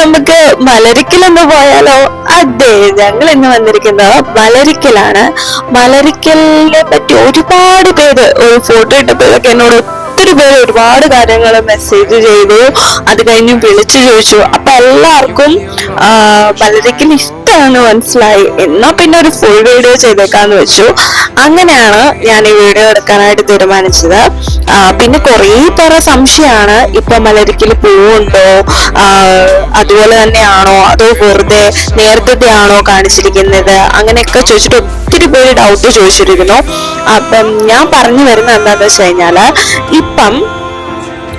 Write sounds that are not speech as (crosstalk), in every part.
നമുക്ക് മലരിക്കലൊന്ന് പോയാലോ? അതെ ഞങ്ങൾ ഇന്ന് വന്നിരിക്കുന്നത് മലരിക്കലാണ്. മലരിക്കലിനെ പറ്റി ഒരുപാട് പേര് ഒരു ഫോട്ടോ ഇട്ടപ്പോഴൊക്കെ എന്നോട് ഒത്തിരി പേര് ഒരുപാട് കാര്യങ്ങൾ മെസ്സേജ് ചെയ്തു. അത് കഴിഞ്ഞ് വിളിച്ചു ചോദിച്ചു. അപ്പൊ എല്ലാവർക്കും മലരിക്കൽ ഇഷ്ടമാണ് മനസ്സിലായി. എന്നാ പിന്നെ ഒരു ഫുൾ വീഡിയോ ചെയ്തേക്കാന്ന് വെച്ചു. അങ്ങനെയാണ് ഞാൻ ഈ വീഡിയോ എടുക്കാനായിട്ട് തീരുമാനിച്ചത്. പിന്നെ കുറേ പേരെ സംശയമാണ് ഇപ്പൊ മലരിക്കൽ പൂവുണ്ടോ? അതുപോലെ തന്നെയാണോ? അതോ വെറുതെ നേരത്തെ ആണോ കാണിച്ചിരിക്കുന്നത്? അങ്ങനെയൊക്കെ ചോദിച്ചിട്ട് ഒത്തിരി പേര് ഡൗട്ട് ചോദിച്ചിരിക്കുന്നു അപ്പം ഞാൻ പറഞ്ഞു വരുന്നത് എന്താണെന്ന് വെച്ച് കഴിഞ്ഞാൽ ഇപ്പം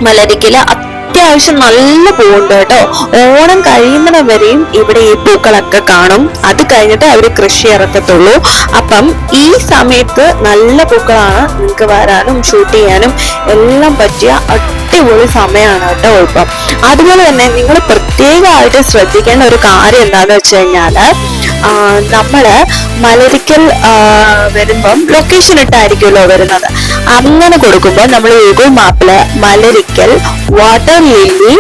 മലരിക്കൽ അത്യാവശ്യം നല്ല പൂവുണ്ട് കേട്ടോ. ഓണം കഴിയുന്നവ വരെയും ഇവിടെ ഈ പൂക്കളൊക്കെ കാണും. അത് കഴിഞ്ഞിട്ട് അവർ കൃഷി ഇറക്കത്തുള്ളൂ. അപ്പം ഈ സമയത്ത് നല്ല പൂക്കളാണ് നിങ്ങൾക്ക് വരാനും ഷൂട്ട് ചെയ്യാനും എല്ലാം പറ്റിയ അടിപൊളി സമയമാണ് കേട്ടോ ഇപ്പം അതുപോലെ തന്നെ നിങ്ങൾ പ്രത്യേകമായിട്ട് ശ്രദ്ധിക്കേണ്ട ഒരു കാര്യം എന്താണെന്ന് വെച്ച് കഴിഞ്ഞാൽ നമ്മൾ മലരിക്കൽ വരുമ്പം ലൊക്കേഷൻ ഇട്ടായിരിക്കുമല്ലോ വരുന്നത്. അങ്ങനെ കൊടുക്കുമ്പോൾ നമ്മൾ ഗൂഗിൾ മാപ്പിൽ മലരിക്കൽ വാട്ടർ ലില്ലി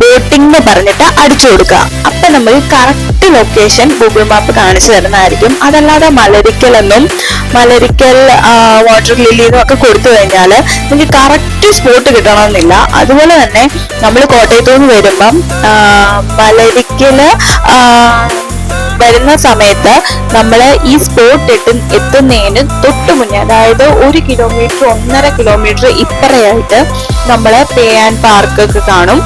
ബോട്ടിംഗ് എന്ന് പറഞ്ഞിട്ട് അടിച്ചു കൊടുക്കുക. അപ്പൊ നമ്മൾ കറക്റ്റ് ലൊക്കേഷൻ ഗൂഗിൾ മാപ്പ് കാണിച്ചു തരുന്നതായിരിക്കും. അതല്ലാതെ മലരിക്കൽ എന്നും മലരിക്കൽ വാട്ടർ ലില്ലി എന്നും ഒക്കെ കൊടുത്തു കഴിഞ്ഞാൽ നിങ്ങൾക്ക് കറക്റ്റ് സ്പോട്ട് കിട്ടണമെന്നില്ല. അതുപോലെ തന്നെ നമ്മൾ കോട്ടയത്തു നിന്ന് വരുമ്പം മലരിക്കൽ വരുന്ന സമയത്ത് നമ്മൾ ഈ സ്പോട്ട് ഇട്ട് എത്തുന്നതിന് തൊട്ട് മുന്നേ അതായത് ഒരു കിലോമീറ്റർ ഒന്നര കിലോമീറ്റർ ഇപ്പറയായിട്ട് നമ്മൾ പേ ആൻഡ് പാർക്ക് ഒക്കെ കാണും.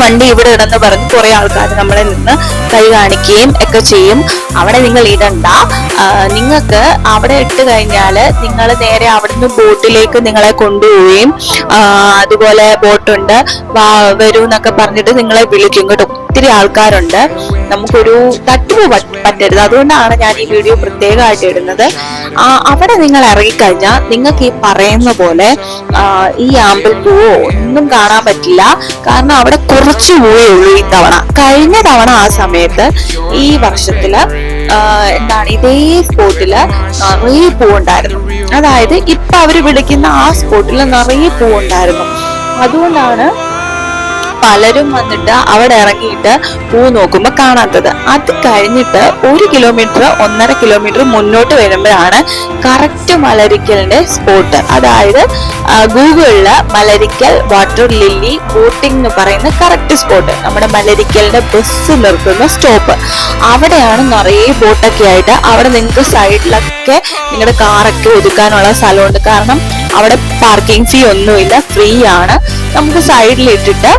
വണ്ടി ഇവിടെ ഇടന്ന് പറഞ്ഞ് കുറെ ആൾക്കാർ നമ്മളെ നിന്ന് കൈ കാണിക്കുകയും ഒക്കെ ചെയ്യും. അവിടെ നിങ്ങൾ ഇടണ്ട. നിങ്ങൾക്ക് അവിടെ ഇട്ട് കഴിഞ്ഞാൽ നിങ്ങൾ നേരെ അവിടുന്ന് ബോട്ടിലേക്ക് നിങ്ങളെ കൊണ്ടുപോവുകയും അതുപോലെ ബോട്ടുണ്ട് വരൂ എന്നൊക്കെ പറഞ്ഞിട്ട് നിങ്ങളെ വിളിക്കും കേട്ടോ. ഒത്തിരി ആൾക്കാരുണ്ട്. നമുക്കൊരു തട്ടിപ്പ് പറ്റ- പറ്റരുത്. അതുകൊണ്ടാണ് ഞാൻ ഈ വീഡിയോ പ്രത്യേകമായിട്ട് ഇടുന്നത്. അവിടെ നിങ്ങൾ ഇറങ്ങിക്കഴിഞ്ഞാൽ നിങ്ങൾക്ക് ഈ പറയുന്ന പോലെ ഈ ആമ്പൽ പൂവോ ഒന്നും കാണാൻ പറ്റില്ല. കാരണം അവിടെ കുറച്ച് പൂവേ ഉള്ളൂ ഈ തവണ. കഴിഞ്ഞ തവണ ആ സമയത്ത് ഈ വർഷത്തിൽ എന്താണ് ഇതേ സ്പോട്ടിൽ നിറയെ പൂവുണ്ടായിരുന്നു. അതായത് ഇപ്പൊ അവർ വിളിക്കുന്ന ആ സ്പോട്ടിൽ നിറയെ പൂവുണ്ടായിരുന്നു. അതുകൊണ്ടാണ് പലരും വന്നിട്ട് അവിടെ ഇറങ്ങിയിട്ട് പൂ നോക്കുമ്പോൾ കാണാത്തത്. അത് കഴിഞ്ഞിട്ട് ഒരു കിലോമീറ്റർ ഒന്നര കിലോമീറ്റർ മുന്നോട്ട് വരുമ്പോഴാണ് കറക്റ്റ് മലരിക്കലിന്റെ സ്പോട്ട് അതായത് ഗൂഗിളിൽ മലരിക്കൽ വാട്ടർ ലില്ലി ബോട്ടിംഗ് എന്ന് പറയുന്ന കറക്റ്റ് സ്പോട്ട് നമ്മുടെ മലരിക്കലിന്റെ ബസ് നിർത്തുന്ന സ്റ്റോപ്പ് അവിടെയാണ് നിറയെ ബോട്ടൊക്കെ ആയിട്ട് അവിടെ നിങ്ങൾക്ക് സൈഡിലൊക്കെ നിങ്ങളുടെ കാറൊക്കെ ഒതുക്കാനുള്ള സ്ഥലമുണ്ട്. കാരണം അവിടെ പാർക്കിംഗ് ഫീ ഒന്നുമില്ല ഫ്രീ ആണ്. നമുക്ക് സൈഡിൽ ഇട്ടിട്ട്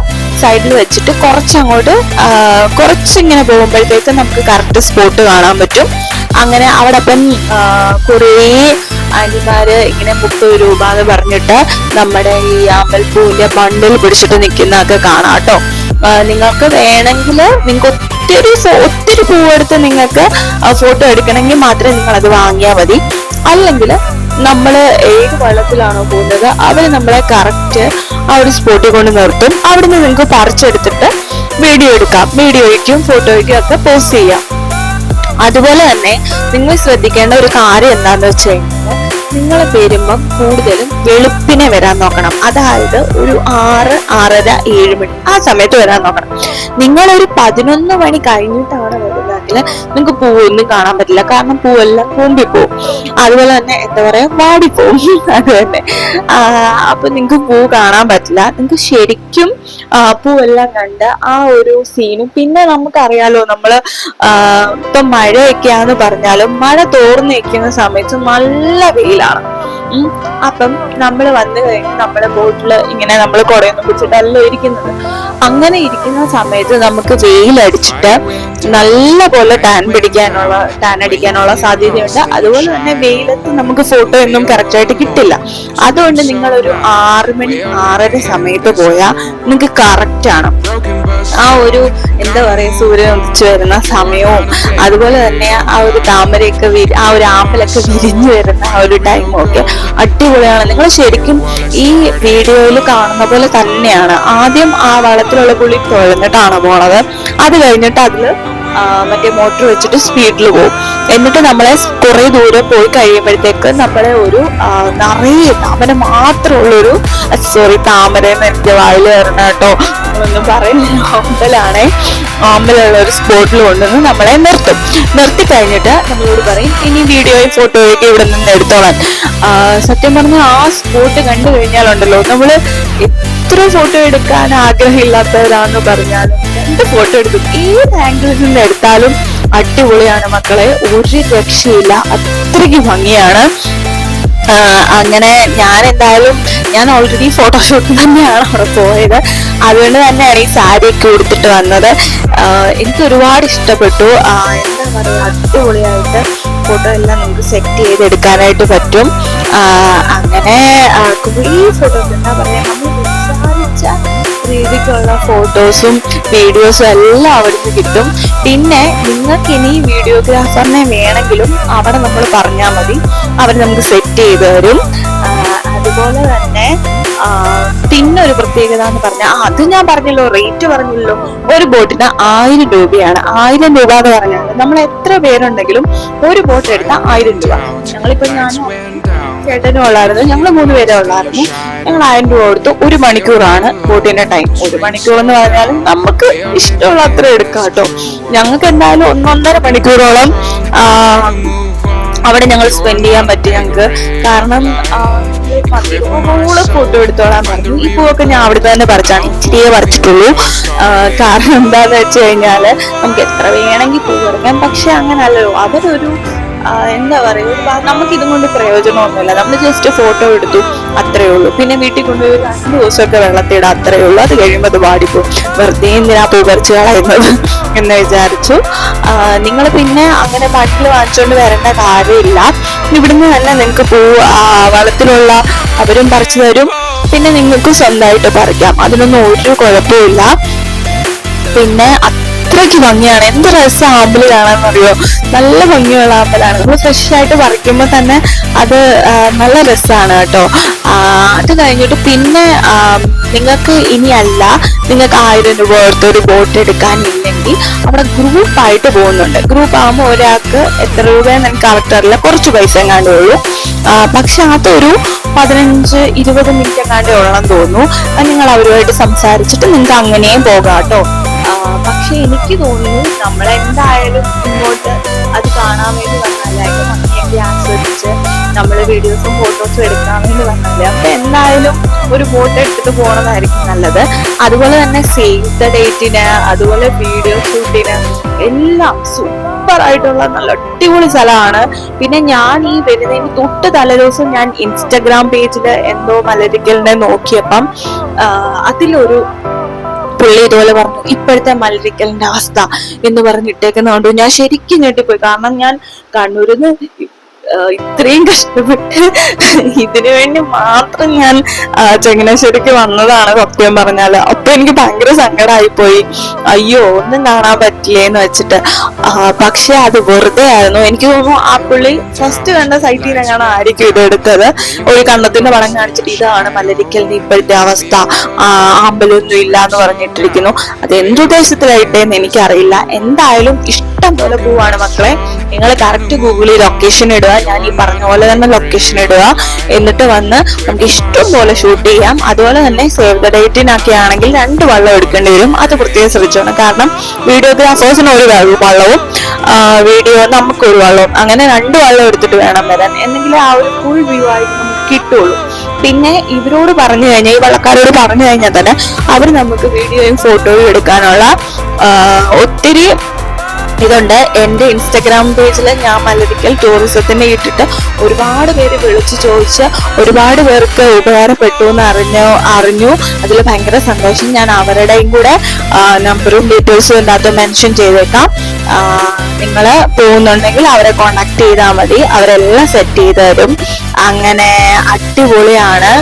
സൈഡിൽ വെച്ചിട്ട് കുറച്ചങ്ങോട്ട് കുറച്ചിങ്ങനെ പോകുമ്പോഴത്തേക്ക് നമുക്ക് കറക്റ്റ് സ്പോട്ട് കാണാൻ പറ്റും. അങ്ങനെ അവിടെ അപ്പം കുറേ ആന്റിമാര് ഇങ്ങനെ മുപ്പത് രൂപ എന്ന് പറഞ്ഞിട്ട് നമ്മുടെ ഈ അമ്പൽപ്പൂവിന്റെ ബണ്ടിൽ പിടിച്ചിട്ട് നിൽക്കുന്നതൊക്കെ കാണാം കേട്ടോ. നിങ്ങൾക്ക് വേണമെങ്കിൽ നിങ്ങൾക്ക് ഒത്തിരി ഒത്തിരി പൂവെടുത്ത് നിങ്ങൾക്ക് ഫോട്ടോ എടുക്കണമെങ്കിൽ മാത്രമേ നിങ്ങൾ അത് വാങ്ങിയാൽ മതി. അല്ലെങ്കിൽ നമ്മൾ ഏത് വള്ളത്തിലാണോ പോകുന്നത് അവർ നമ്മളെ കറക്റ്റ് ആ ഒരു സ്പോട്ടിൽ കൊണ്ട് നിർത്തും. അവിടുന്ന് നിങ്ങൾക്ക് പറിച്ചെടുത്തിട്ട് വീഡിയോ എടുക്കാം. വീഡിയോയ്ക്കും ഫോട്ടോയ്ക്കും ഒക്കെ പോസ്റ്റ് ചെയ്യാം. അതുപോലെ തന്നെ നിങ്ങൾ ശ്രദ്ധിക്കേണ്ട ഒരു കാര്യം എന്താണെന്ന് വെച്ച് കഴിഞ്ഞാൽ നിങ്ങൾ വരുമ്പം കൂടുതലും വെളുപ്പിനെ വരാൻ നോക്കണം. അതായത് ഒരു ആറ് ആറര ഏഴ് മണി ആ സമയത്ത് വരാൻ നോക്കണം. നിങ്ങളൊരു പതിനൊന്ന് മണി കഴിഞ്ഞിട്ടാണ് വരുന്നതെങ്കിൽ നിങ്ങൾക്ക് പൂവൊന്നും കാണാൻ പറ്റില്ല. കാരണം പൂവെല്ലാം കൂമ്പി പോവും അതുപോലെ തന്നെ എന്താ പറയാ വാടിപ്പോവും. (laughs) അത് തന്നെ. അപ്പൊ നിങ്ങൾക്ക് പൂ കാണാൻ പറ്റില്ല. നിങ്ങൾക്ക് ശരിക്കും പൂവെല്ലാം കണ്ട് ആ ഒരു സീനും പിന്നെ നമുക്കറിയാലോ നമ്മൾ ഇപ്പൊ മഴയൊക്കെയാന്ന് പറഞ്ഞാലും മഴ തോർന്നു നിൽക്കുന്ന സമയത്ത് നല്ല വെയിലാണ് ലെവലിലാണ് അപ്പം നമ്മൾ വന്നു കഴിഞ്ഞ് നമ്മുടെ ബോട്ടിൽ ഇങ്ങനെ നമ്മൾ കുടയൊന്നും പിടിച്ചിട്ടല്ല ഇരിക്കുന്നത്. അങ്ങനെ ഇരിക്കുന്ന സമയത്ത് നമുക്ക് വെയിലടിച്ചിട്ട് നല്ല പോലെ ടാൻ പിടിക്കാനുള്ള ടാൻ അടിക്കാനുള്ള സാധ്യതയുണ്ട്. അതുപോലെ തന്നെ വെയിലത്ത് നമുക്ക് ഫോട്ടോ ഒന്നും കറക്റ്റ് ആയിട്ട് കിട്ടില്ല. അതുകൊണ്ട് നിങ്ങൾ ഒരു ആറ് മണി ആറര സമയത്ത് പോയാൽ നിങ്ങൾക്ക് കറക്റ്റ് ആണ്. ആ ഒരു എന്താ പറയാ സൂര്യൻ ഉദിച്ചു വരുന്ന സമയവും അതുപോലെ തന്നെ ആ ഒരു താമരയൊക്കെ ആ ഒരു ആമ്പലൊക്കെ വിരിഞ്ഞു വരുന്ന ആ ഒരു ടൈമും ഒക്കെ അടിപൊളിയാണ്. നിങ്ങൾ ശരിക്കും ഈ വീഡിയോയിൽ കാണുന്ന പോലെ തന്നെയാണ്. ആദ്യം ആ വളത്തിലുള്ള പുളി തുഴഞ്ഞിട്ടാണ് പോണത്. അത് കഴിഞ്ഞിട്ട് അതിൽ ആ, മറ്റേ മോട്ടർ വെച്ചിട്ട് സ്പീഡിൽ പോകും എന്നിട്ട് നമ്മളെ കുറെ ദൂരെ പോയി കഴിയുമ്പോഴത്തേക്ക് നമ്മളെ ഒരു നിറയെ താമര മാത്രമുള്ളൊരു സോറി താമര എനിക്ക് വായിൽ വരണം കേട്ടോ കാര്യങ്ങളൊന്നും പറയുന്നില്ല. ഓമ്പലാണേ ഓമ്പലുള്ള ഒരു സ്പോട്ടിൽ കൊണ്ടുവന്ന് നമ്മളെ നിർത്തും. നിർത്തി കഴിഞ്ഞിട്ട് നമ്മളോട് പറയും ഇനി വീഡിയോയും ഫോട്ടോയൊക്കെ ഇവിടെ നിന്ന് എടുത്തോളാൻ. സത്യം പറഞ്ഞാൽ ആ സ്പോട്ട് കണ്ടു കഴിഞ്ഞാലുണ്ടല്ലോ നമ്മൾ എത്ര ഫോട്ടോ എടുക്കാൻ ആഗ്രഹമില്ലാത്തവരാന്ന് പറഞ്ഞാലും രണ്ട് ഫോട്ടോ എടുക്കും. ഏത് ആംഗിളിൽ നിന്ന് എടുത്താലും അടിപൊളിയാണ് മക്കളെ. ഒരു രക്ഷയില്ല. അത്രയ്ക്ക് ഭംഗിയാണ്. അങ്ങനെ ഞാൻ എന്തായാലും ഞാൻ ഓൾറെഡി ഫോട്ടോഷൂട്ട് തന്നെയാണ് അവിടെ പോയത്. അതുകൊണ്ട് തന്നെയാണ് ഈ സാരിയൊക്കെ ഉടുത്തിട്ട് വന്നത്. എനിക്ക് ഒരുപാട് ഇഷ്ടപ്പെട്ടു. എന്താ പറയുക അടിപൊളിയായിട്ട് ഫോട്ടോ എല്ലാം നമുക്ക് സെറ്റ് ചെയ്തെടുക്കാനായിട്ട് പറ്റും. അങ്ങനെ കുറേ ഫോട്ടോസ് എന്താ പറയാ നമ്മൾ വിചാരിച്ച രീതിക്കുള്ള ഫോട്ടോസും വീഡിയോസും എല്ലാം അവിടുന്ന് കിട്ടും. പിന്നെ നിങ്ങൾക്ക് ഇനി വീഡിയോഗ്രാഫറിനെ വേണമെങ്കിലും അവിടെ നമ്മൾ പറഞ്ഞാൽ മതി. അവർ നമുക്ക് സെറ്റ് ചെയ്ത് തരും. അതുപോലെ തന്നെ പിന്നെ ഒരു പ്രത്യേകത എന്ന് പറഞ്ഞാൽ അത് ഞാൻ പറഞ്ഞല്ലോ റേറ്റ് പറഞ്ഞല്ലോ ഒരു ബോട്ടിന് ആയിരം രൂപയാണ്. ആയിരം രൂപ എന്ന് പറഞ്ഞാൽ നമ്മൾ എത്ര പേരുണ്ടെങ്കിലും ഒരു ബോട്ട് എടുത്താൽ ആയിരം രൂപ. ഞങ്ങളിപ്പോ ഞാൻ ചേട്ടനും ഉള്ളായിരുന്നു ഞങ്ങൾ മൂന്ന് പേരെ ഉള്ളായിരുന്നു. ഞങ്ങൾ ആയിരം രൂപ കൊടുത്തു ഒരു മണിക്കൂറാണ് ബോട്ടിന്റെ ടൈം ഒരു മണിക്കൂർ എന്ന് പറഞ്ഞാൽ നമുക്ക് ഇഷ്ടമുള്ള അത്ര എടുക്കാം കേട്ടോ. ഞങ്ങൾക്ക് എന്തായാലും ഒന്നൊന്നര മണിക്കൂറോളം അവിടെ ഞങ്ങൾ സ്പെൻഡ് ചെയ്യാൻ പറ്റി ഞങ്ങൾക്ക്. കാരണം പതിമൂന്ന് ഫോട്ടോ എടുത്തോളാൻ പറഞ്ഞു. ഈ പൂവൊക്കെ ഞാൻ അവിടെ തന്നെ പറിച്ചാണ്. ഇച്ചിരിയെ പറിച്ചിട്ടുള്ളൂ. കാരണം എന്താന്ന് വെച്ച് കഴിഞ്ഞാൽ നമുക്ക് എത്ര വേണമെങ്കിൽ പൂ പക്ഷെ അങ്ങനല്ലല്ലോ അവരൊരു എന്താ പറയുക നമുക്ക് ഇതും കൊണ്ട് പ്രയോജനമൊന്നുമില്ല. നമ്മൾ ജസ്റ്റ് ഫോട്ടോ എടുത്തു അത്രേ ഉള്ളൂ. പിന്നെ വീട്ടിൽ കൊണ്ടുപോയി രണ്ട് ദിവസമൊക്കെ വെള്ളത്തിടാം അത്രേ ഉള്ളൂ. അത് കഴിയുമ്പോൾ അത് വാടിപ്പോവും. വെറുതെ എന്തിനാ പൂ പറിച്ചു കളയുന്നത്? എന്ന് വിചാരിച്ചു. നിങ്ങൾ പിന്നെ അങ്ങനെ മണ്ണിൽ വാങ്ങിച്ചുകൊണ്ട് വരേണ്ട കാര്യമില്ല. ഇവിടുന്ന് തന്നെ നിങ്ങൾക്ക് പൂ വളത്തിലുള്ള അവരും പറിച്ചു തരും. പിന്നെ നിങ്ങൾക്ക് സ്വന്തമായിട്ട് പറിക്കാം. അതിനൊന്നും ഒരു കുഴപ്പമില്ല പിന്നെ അത്രയ്ക്ക് ഭംഗിയാണ്. എന്ത് രസം ആമ്പൽ കാണാന്നറിയോ? നല്ല ഭംഗിയുള്ള ആമ്പലാണ് നമ്മൾ ഫ്രഷ് ആയിട്ട് പറിക്കുമ്പോൾ തന്നെ അത് നല്ല രസമാണ് കേട്ടോ. അത് കഴിഞ്ഞിട്ട് പിന്നെ നിങ്ങൾക്ക് ഇനിയല്ല നിങ്ങൾക്ക് ആയിരം രൂപ കൊടുത്ത് ഒരു ബോട്ട് എടുക്കാനില്ലെങ്കിൽ അവിടെ ഗ്രൂപ്പായിട്ട് പോകുന്നുണ്ട്. ഗ്രൂപ്പ് ആകുമ്പോൾ ഒരാൾക്ക് എത്ര രൂപയെന്ന് എനിക്ക് കറക്റ്റ് അറിയില്ല. കുറച്ച് പൈസ എങ്ങാണ്ടേ ഉള്ളൂ. പക്ഷെ അതൊരു പതിനഞ്ച് ഇരുപത് മിനിറ്റ് എങ്ങാണ്ടേ ഉള്ളെന്ന് തോന്നുന്നു. അത് നിങ്ങൾ അവരുമായിട്ട് സംസാരിച്ചിട്ട് നിങ്ങൾക്ക് അങ്ങനെയും പോകാം കേട്ടോ. പക്ഷെ എനിക്ക് തോന്നുന്നു നമ്മളെന്തായാലും ഇങ്ങോട്ട് അത് കാണാൻ വേണ്ടി വന്നാലായിട്ട് ഭംഗിയൊക്കെ ആസ്വദിച്ച് നമ്മൾ വീഡിയോസും ഫോട്ടോസും എടുക്കാമെന്ന് പറഞ്ഞില്ല? അപ്പം എന്തായാലും ഒരു ഫോട്ടോ എടുത്തിട്ട് പോണതായിരിക്കും നല്ലത്. അതുപോലെ തന്നെ സേവ് ദ ഡേറ്റിന് അതുപോലെ വീഡിയോ ഷൂട്ടിന് എല്ലാം സൂപ്പർ ആയിട്ടുള്ള നല്ല അടിപൊളി സ്ഥലമാണ്. പിന്നെ ഞാൻ ഈ വരുന്നതിന് തൊട്ട് തലേദിവസം ഞാൻ ഇൻസ്റ്റഗ്രാം പേജിൽ എന്തോ മലരിക്കലിനെ നോക്കിയപ്പം അതിലൊരു പുള്ളി ഇതുപോലെ പറഞ്ഞു ഇപ്പോഴത്തെ മലരിക്കലിന്റെ അവസ്ഥ എന്ന് പറഞ്ഞിട്ടേക്കുന്നതുകൊണ്ട് ഞാൻ ശരിക്കും ഞെട്ടിപ്പോയി. കാരണം ഞാൻ കണ്ണൂരിൽ നിന്ന് ഇത്രയും കഷ്ടപ്പെട്ട് ഇതിനു വേണ്ടി മാത്രം ഞാൻ ചങ്ങനാശ്ശേരിക്ക് വന്നതാണ് സത്യം പറഞ്ഞാൽ. അപ്പൊ എനിക്ക് ഭയങ്കര സങ്കടമായി പോയി അയ്യോ ഒന്നും കാണാൻ പറ്റില്ലേന്ന് വെച്ചിട്ട്. പക്ഷെ അത് വെറുതെ ആയിരുന്നു. എനിക്ക് തോന്നുന്നു ആ പുള്ളി ഫസ്റ്റ് കണ്ട സൈറ്റിൽ നിന്നാണ് ആയിരിക്കും ഇത് എടുത്തത്. ഒരു കണ്ണത്തിന്റെ പടം കാണിച്ചിട്ട് ഇതാണ് മലരിക്കലിന്റെ ഇപ്പോഴത്തെ അവസ്ഥ. അമ്പലമൊന്നും ഇല്ല എന്ന് പറഞ്ഞിട്ടിരിക്കുന്നു. അത് എന്തുദ്ദേശത്തിലായിട്ടേന്ന് എനിക്കറിയില്ല. എന്തായാലും ഇഷ്ടം പോലെ പോവാണ് മക്കളെ. നിങ്ങൾ കറക്റ്റ് ഗൂഗിളിൽ ലൊക്കേഷൻ ഇടുക. ഞാൻ ഈ പറഞ്ഞ പോലെ തന്നെ ലൊക്കേഷൻ ഇടുക. എന്നിട്ട് വന്ന് നമുക്ക് ഇഷ്ടം പോലെ ഷൂട്ട് ചെയ്യാം. അതുപോലെ തന്നെ സേവ് ദ ഡേറ്റിനൊക്കെ ആണെങ്കിൽ രണ്ട് വള്ളം എടുക്കേണ്ടി വരും. അത് പ്രത്യേകം ശ്രദ്ധിച്ചോണം. കാരണം വീഡിയോഗ്രാഫേഴ്സിന് ഒരു വള്ളവും വീഡിയോ നമുക്ക് ഒരു വള്ളവും അങ്ങനെ രണ്ട് വള്ളം എടുത്തിട്ട് വേണം വരാൻ. എന്നെങ്കിലേ ആ ഒരു ഫുൾ വ്യൂ ആയിട്ട് നമുക്ക് കിട്ടുള്ളൂ. പിന്നെ ഇവരോട് പറഞ്ഞു കഴിഞ്ഞാൽ ഈ വള്ളക്കാരോട് പറഞ്ഞു കഴിഞ്ഞാൽ തന്നെ അവർ നമുക്ക് വീഡിയോയും ഫോട്ടോയും എടുക്കാനുള്ള ഒത്തിരി ഇതുണ്ട്. എന്റെ ഇൻസ്റ്റഗ്രാം പേജിൽ ഞാൻ മലരിക്കൽ ടൂറിസത്തിനെ ഇട്ടിട്ട് ഒരുപാട് പേര് വിളിച്ചു ചോദിച്ച് ഒരുപാട് പേർക്ക് ഉപകാരപ്പെട്ടു എന്ന് അറിഞ്ഞു അറിഞ്ഞു. അതിൽ ഭയങ്കര സന്തോഷം. ഞാൻ അവരുടെയും കൂടെ നമ്പറും ഡീറ്റെയിൽസും ഇതിനകത്ത് മെൻഷൻ ചെയ്തേക്കാം. നിങ്ങൾ പോകുന്നുണ്ടെങ്കിൽ അവരെ കോണ്ടാക്ട് ചെയ്താൽ മതി. അവരെല്ലാം സെറ്റ് ചെയ്ത് തരും. അങ്ങനെ അടിപൊളിയാണ്.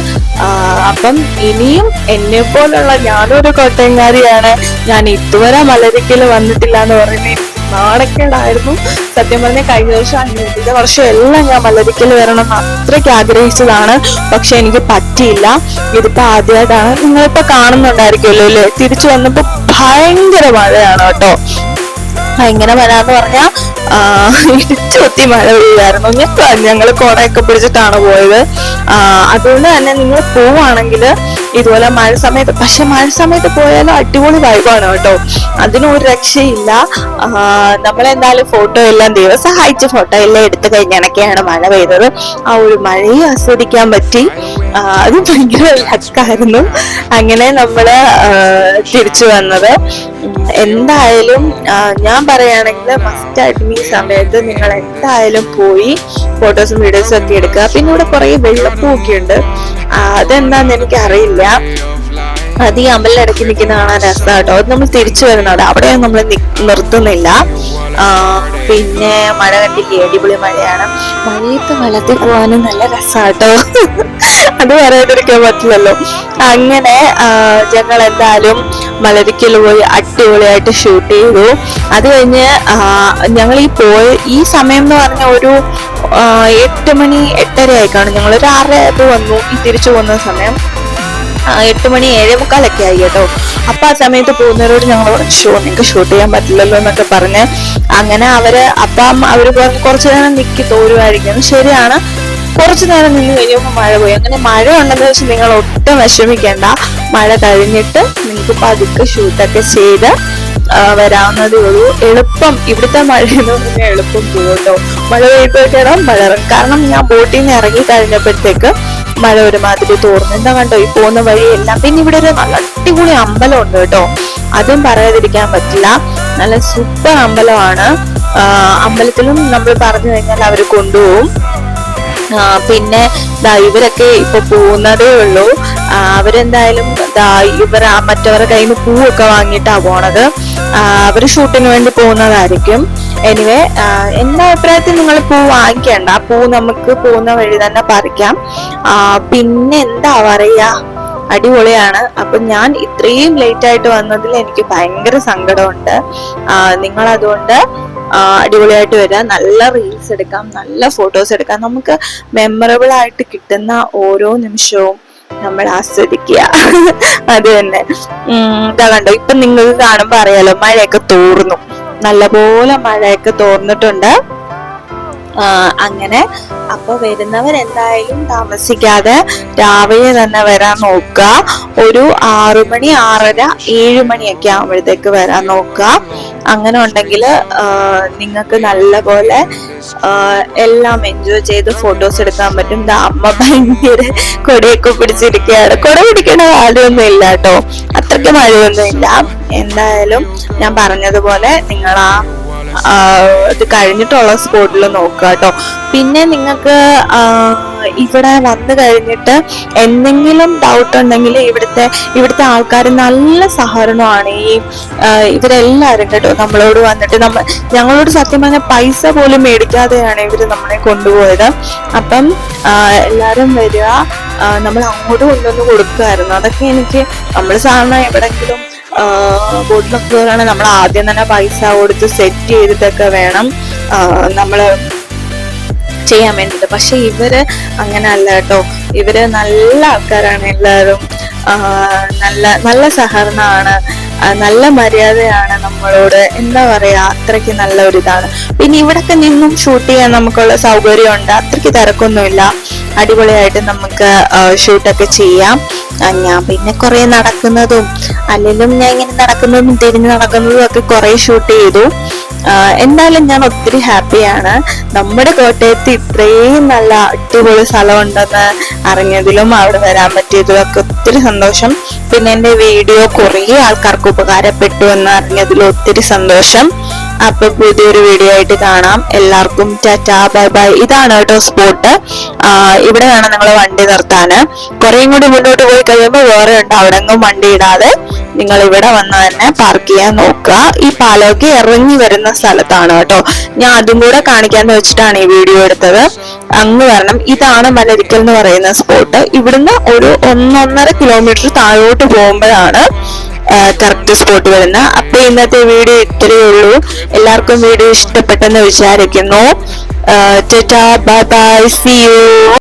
അപ്പം ഇനിയും എന്നെ പോലുള്ള ഞാനൊരു കോട്ടയംകാരിയാണ് ഞാൻ ഇതുവരെ മലരിക്കൽ വന്നിട്ടില്ല എന്ന് പറയുന്നത് നാണക്കേടായിരുന്നു. സത്യം പറഞ്ഞ കഴിഞ്ഞ വർഷം അനുഭവിച്ച വർഷം എല്ലാം ഞാൻ മലരിക്കൽ വരണം എന്ന് അത്രയ്ക്ക് ആഗ്രഹിച്ചതാണ്. പക്ഷെ എനിക്ക് പറ്റിയില്ല. ഇതിപ്പോ ആദ്യമായിട്ടാണ് നിങ്ങളിപ്പോ കാണുന്നുണ്ടായിരിക്കുമല്ലോ അല്ലേ? തിരിച്ചു വന്നപ്പോ ഭയങ്കര മഴയാണ് കേട്ടോ. ഇങ്ങനെ വരാന്ന് പറഞ്ഞാ ഇടിച്ചുത്തി ഇടിച്ചു കുത്തി മഴ പെയ്യായിരുന്നു ഞങ്ങൾ ഞങ്ങൾ കുടയൊക്കെ പിടിച്ചിട്ടാണ് പോയത്. അതുകൊണ്ട് തന്നെ നിങ്ങൾ പോവാണെങ്കിൽ ഇതുപോലെ മഴ സമയത്ത് പക്ഷെ മഴ സമയത്ത് പോയാലും അടിപൊളി വൈബാണ് കേട്ടോ. അതിനും ഒരു രക്ഷയില്ല. നമ്മളെന്തായാലും ഫോട്ടോ എല്ലാം ദൈവം സഹായിച്ച ഫോട്ടോ എല്ലാം എടുത്തു കഴിഞ്ഞാണൊക്കെയാണ് മഴ പെയ്തത്. ആ ഒരു മഴയെ ആസ്വദിക്കാൻ പറ്റി. അത് ഭയങ്കര ലക്കായിരുന്നു അങ്ങനെ നമ്മൾ തിരിച്ചു വന്നത്. എന്തായാലും ഞാൻ പറയുകയാണെങ്കിൽ മസ്റ്റായിട്ടും ഈ സമയത്ത് നിങ്ങൾ എന്തായാലും പോയി ഫോട്ടോസും വീഡിയോസും ഒക്കെ എടുക്കുക. പിന്നെ ഇവിടെ കുറെ വെള്ളപ്പൂ ഒക്കെ ഉണ്ട് അതെന്താന്ന് എനിക്ക് അറിയില്ല അത് ഈ അമ്പലിടയ്ക്ക് നിൽക്കുന്ന കാണാൻ രസമാണ് കേട്ടോ അത് നമ്മൾ തിരിച്ചു വരുന്നുണ്ട് അവിടെ നമ്മൾ നിർത്തുന്നില്ല. പിന്നെ മഴ കണ്ടില്ലേ? അടിപൊളി മഴയാണ്. മഴയത്ത് വെള്ളത്തിൽ പോകാനും നല്ല രസമാട്ടോ. അത് പറയാതിരിക്കാൻ പറ്റില്ലല്ലോ. അങ്ങനെ ഞങ്ങൾ എന്തായാലും മലരിക്കൽ പോയി അടിപൊളിയായിട്ട് ഷൂട്ട് ചെയ്തു. അത് കഴിഞ്ഞ് ഞങ്ങൾ ഈ പോയ ഈ സമയം എന്ന് പറഞ്ഞ ഒരു എട്ട് മണി എട്ടര ആയിക്കാണ് ഞങ്ങൾ ഒരു ആറര ആയപ്പോൾ വന്നു. ഈ തിരിച്ചു പോകുന്ന സമയം. എട്ട് മണി ഏഴേ മുക്കാലൊക്കെ ആയി കേട്ടോ. അപ്പൊ ആ സമയത്ത് പോകുന്നവരോട് ഞങ്ങൾ ഷോ നിങ്ങൾക്ക് ഷൂട്ട് ചെയ്യാൻ പറ്റില്ലല്ലോ എന്നൊക്കെ പറഞ്ഞ് അങ്ങനെ അവർ അപ്പം അവർ കുറച്ച് നേരം നിക്കി തോരുമായിരിക്കും. ശരിയാണ് കുറച്ചു നേരം നിന്ന് കഴിയുമ്പോൾ മഴ പോയി അങ്ങനെ മഴ ഉണ്ടെന്ന് വെച്ചാൽ നിങ്ങൾ ഒട്ടും വിഷമിക്കേണ്ട. മഴ കഴിഞ്ഞിട്ട് നിങ്ങൾക്ക് പതുക്കെ ഷൂട്ടൊക്കെ ചെയ്ത് വരാവുന്നതേ ഉള്ളൂ. എളുപ്പം ഇവിടുത്തെ മഴ എന്ന് പറഞ്ഞാൽ എളുപ്പം പോകുമല്ലോ മഴ പെയ്യുമ്പോഴേക്കും മഴ കാരണം ഞാൻ ബോട്ടിൽ നിന്ന് ഇറങ്ങി കഴിഞ്ഞപ്പോഴത്തേക്ക് മഴ ഒരുമാതിരി തോർന്നു. എന്താ കണ്ടോ? ഈ പോകുന്ന വഴിയെല്ലാം. പിന്നെ ഇവിടെ ഒരു അടിപൊളി അമ്പലം ഉണ്ട് കേട്ടോ. അതും പറയാതിരിക്കാൻ പറ്റില്ല. നല്ല സൂപ്പർ അമ്പലമാണ്. അമ്പലത്തിലും നമ്മൾ പറഞ്ഞു കഴിഞ്ഞാൽ അവർ കൊണ്ടുപോകും. പിന്നെ ഇവരൊക്കെ ഇപ്പൊ പോകുന്നതേ ഉള്ളൂ. അവരെന്തായാലും ഇവർ മറ്റവരുടെ കയ്യിൽ നിന്ന് പൂവൊക്കെ വാങ്ങിയിട്ടാണ് പോണത്. അവർ ഷൂട്ടിന് വേണ്ടി പോകുന്നതായിരിക്കും. എനിവേ എന്റെ അഭിപ്രായത്തിൽ നിങ്ങൾ പൂ വാങ്ങിക്കണ്ട. പൂ നമുക്ക് പോകുന്ന വഴി തന്നെ പറിക്കാം. പിന്നെ എന്താ പറയാ? അടിപൊളിയാണ്. അപ്പൊ ഞാൻ ഇത്രയും ലേറ്റ് ആയിട്ട് വന്നതിൽ എനിക്ക് ഭയങ്കര സങ്കടമുണ്ട്. നിങ്ങൾ അതുകൊണ്ട് അടിപൊളിയായിട്ട് വരാം നല്ല റീൽസ് എടുക്കാം നല്ല ഫോട്ടോസ് എടുക്കാം. നമുക്ക് മെമ്മറബിൾ ആയിട്ട് കിട്ടുന്ന ഓരോ നിമിഷവും നമ്മൾ ആസ്വദിക്കുക. അത് തന്നെ. ഉം, കണ്ടോ? ഇപ്പൊ നിങ്ങൾക്ക് കാണുമ്പോ അറിയാലോ മഴയൊക്കെ തോർന്നു. നല്ലപോലെ മഴയൊക്കെ തോർന്നിട്ടുണ്ട്. അങ്ങനെ അപ്പൊ വരുന്നവർ എന്തായാലും താമസിക്കാതെ രാവിലെ തന്നെ വരാൻ നോക്കുക. ഒരു ആറുമണി ആറര ഏഴ് മണിയൊക്കെ ആകുമ്പോഴത്തേക്ക് വരാൻ നോക്കുക. അങ്ങനെ ഉണ്ടെങ്കിൽ നിങ്ങൾക്ക് നല്ലപോലെ എല്ലാം എൻജോയ് ചെയ്ത് ഫോട്ടോസ് എടുക്കാൻ പറ്റും. ദാ അമ്മ ഭയങ്കര കൊടയൊക്കെ പിടിച്ചിരിക്കുകയാണ്. കൊട പിടിക്കേണ്ട കാര്യമൊന്നും ഇല്ല കേട്ടോ. അത്രയ്ക്ക് മഴയൊന്നും ഇല്ല. എന്തായാലും ഞാൻ പറഞ്ഞതുപോലെ നിങ്ങൾ ആ, ഇത് കഴിഞ്ഞിട്ടുള്ള സ്പോട്ടിൽ നോക്കുക കേട്ടോ. പിന്നെ നിങ്ങൾക്ക് ഇവിടെ വന്നു കഴിഞ്ഞിട്ട് എന്തെങ്കിലും ഡൗട്ട് ഉണ്ടെങ്കിൽ ഇവിടുത്തെ ഇവിടുത്തെ ആൾക്കാർ നല്ല സഹകരണമാണ്. ഈ ഇവരെല്ലാവരും കേട്ടോ നമ്മളോട് വന്നിട്ട് നമ്മൾ ഞങ്ങളോട് സത്യം പറഞ്ഞാൽ പൈസ പോലും മേടിക്കാതെയാണ് ഇവർ നമ്മളെ കൊണ്ടുപോയത്. അപ്പം എല്ലാവരും വരിക നമ്മൾ അങ്ങോട്ട് കൊണ്ടുവന്ന് കൊടുക്കുമായിരുന്നു. അതൊക്കെ എനിക്ക് നമ്മൾ സാധാരണ എവിടെങ്കിലും ബോട്ടിലൊക്കെ കയറുകയാണെങ്കിൽ നമ്മൾ ആദ്യം തന്നെ പൈസ കൊടുത്ത് സെറ്റ് ചെയ്തിട്ടൊക്കെ വേണം നമ്മൾ ചെയ്യാൻ വേണ്ടിയിട്ട്. പക്ഷെ ഇവർ അങ്ങനെ അല്ല കേട്ടോ. ഇവർ നല്ല ആൾക്കാരാണ് എല്ലാവരും. നല്ല നല്ല സഹകരണമാണ്. നല്ല മര്യാദയാണ് നമ്മളോട്. എന്താ പറയാ അത്രയ്ക്ക് നല്ല ഒരു ഇതാണ് പിന്നെ ഇവിടൊക്കെ നിന്നും ഷൂട്ട് ചെയ്യാൻ നമുക്കുള്ള സൗകര്യമുണ്ട്. അത്രയ്ക്ക് തിരക്കൊന്നുമില്ല. അടിപൊളിയായിട്ട് നമുക്ക് ഷൂട്ടൊക്കെ ചെയ്യാം. ഞാൻ പിന്നെ കുറെ നടക്കുന്നതും അല്ലെങ്കിലും ഞാൻ ഇങ്ങനെ നടക്കുന്നതും തിരിഞ്ഞ് നടക്കുന്നതും ഒക്കെ കുറെ ഷൂട്ട് ചെയ്തു. എന്തായാലും ഞാൻ ഒത്തിരി ഹാപ്പിയാണ്. നമ്മുടെ കോട്ടയത്ത് ഇത്രയും നല്ല അടിപൊളി സ്ഥലമുണ്ടെന്ന് അറിഞ്ഞതിലും അവിടെ വരാൻ പറ്റിയതിലും ഒക്കെ ഒത്തിരി സന്തോഷം. പിന്നെ എന്റെ വീഡിയോ കുറേ ആൾക്കാർക്ക് ഉപകാരപ്പെട്ടു എന്ന് അറിഞ്ഞതിലും ഒത്തിരി സന്തോഷം. അപ്പൊ പുതിയൊരു വീഡിയോ ആയിട്ട് കാണാം. എല്ലാവർക്കും ടാറ്റാ ബൈ ബൈ. ഇതാണ് കേട്ടോ സ്പോട്ട് ഇവിടെ വേണം നിങ്ങൾ വണ്ടി നിർത്താന്. കുറേയും കൂടി മുന്നോട്ട് പോയി കഴിയുമ്പോൾ വേറെ ഉണ്ട്. അവിടെ എങ്ങും വണ്ടി ഇടാതെ നിങ്ങൾ ഇവിടെ വന്ന് തന്നെ പാർക്ക് ചെയ്യാൻ നോക്കുക. ഈ പാലമൊക്കെ ഇറങ്ങി വരുന്ന സ്ഥലത്താണ് കേട്ടോ. ഞാൻ അതും കൂടെ കാണിക്കാന്ന് വെച്ചിട്ടാണ് ഈ വീഡിയോ എടുത്തത്. അങ്ങ് വരണം. ഇതാണ് മലരിക്കൽ എന്ന് പറയുന്ന സ്പോട്ട് ഇവിടുന്ന് ഒരു ഒന്നൊന്നര കിലോമീറ്റർ താഴോട്ട് പോകുമ്പോഴാണ് കറക്റ്റ് സ്പോട്ട് വരുന്ന. അപ്പൊ ഇന്നത്തെ വീഡിയോ ഇത്രയേ ഉള്ളൂ. എല്ലാവർക്കും വീഡിയോ ഇഷ്ടപ്പെട്ടെന്ന് വിചാരിക്കുന്നു. By bye see U